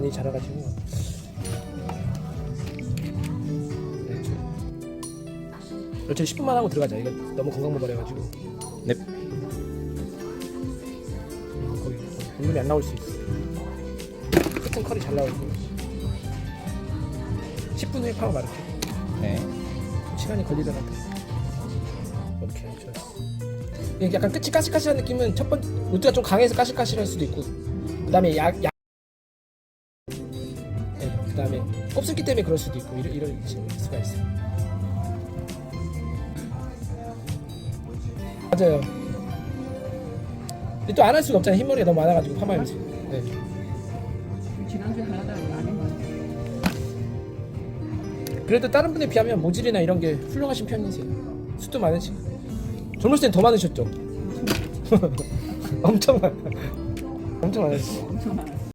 많이 자라가지고. 저 10분만 하고 들어가자. 이거 너무 건강 모발해가지고. 네. 거기 볼륨이 안 나올 수 있어. 끝은 컬이 잘 나오고. 10분 후에 파고 마를게 네. 시간이 걸리더라도. 이렇게 이게 약간 끝이 까실까실한 느낌은 첫 번째 로트가 좀 강해서 까실까실할 수도 있고. 그 다음에 약, 약 네, 그 다음에 곱슬기 때문에 그럴 수도 있고 이런, 이런 수가 있어 맞아요 근데 또 안 할 수가 없잖아요 흰머리가 너무 많아가지고 파마하면서 네. 지난주에 하려다가 안 했는데 그래도 다른 분에 비하면 모질이나 이런 게 훌륭하신 편이세요. 숱도 많으시고 젊었을 땐 더 많으셨죠? 엄청 많, 엄청 많으시죠. 엄청 많았어